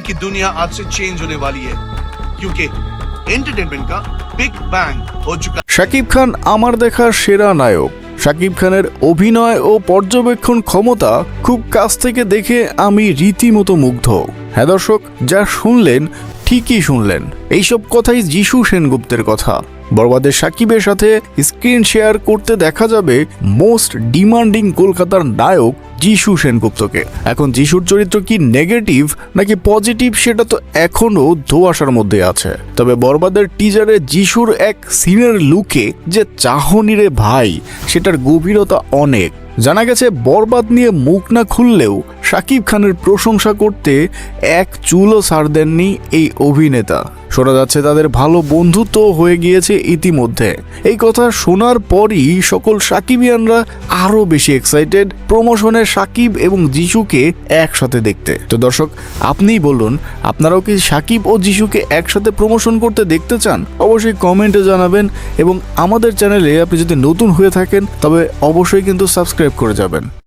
की दुनिया आज से चेंज होने वाली है क्योंकि एंटरटेनमेंट का बिग बैंग हो चुका শাকিব খান আমার দেখা সেরা নায়ক শাকিব খানের অভিনয় ও পর্যবেক্ষণ ক্ষমতা খুব কাছ থেকে দেখে আমি রীতিমতো মুগ্ধ হ্যাঁ দর্শক যা শুনলেন ঠিকই শুনলেন। এইসব কথাই যিশু সেনগুপ্তের কথা। বরবাদের সাকিবের সাথে স্ক্রিন শেয়ার করতে দেখা যাবে মোস্ট ডিমান্ডিং কলকাতার নায়ক যিশু সেনগুপ্তকে। এখন যিশুর চরিত্র কি নেগেটিভ নাকি পজিটিভ সেটা তো এখনও ধোয়াশার মধ্যে আছে। তবে বরবাদের টিজারে যিশুর এক সিনের লুকে যে চাহনিরে ভাই, সেটার গভীরতা অনেক। জানা গেছে, বরবাদ নিয়ে মুখ না খুললেও শাকিব খানের প্রশংসা করতে এক চুলও ছাড় দেননি এই অভিনেতা। শোনা যাচ্ছে তাদের ভালো বন্ধুত্ব হয়ে গিয়েছে ইতিমধ্যে। এই কথা শোনার পরই সকল সাকিবিয়ানরা আরও বেশি এক্সাইটেড প্রমোশনে সাকিব এবং যিশুকে একসাথে দেখতে। তো দর্শক, আপনিই বলুন, আপনারাও কি সাকিব ও যিশুকে একসাথে প্রমোশন করতে দেখতে চান? অবশ্যই কমেন্টে জানাবেন এবং আমাদের চ্যানেলে আপনি যদি নতুন হয়ে থাকেন, তবে অবশ্যই কিন্তু সাবস্ক্রাইব করে যাবেন।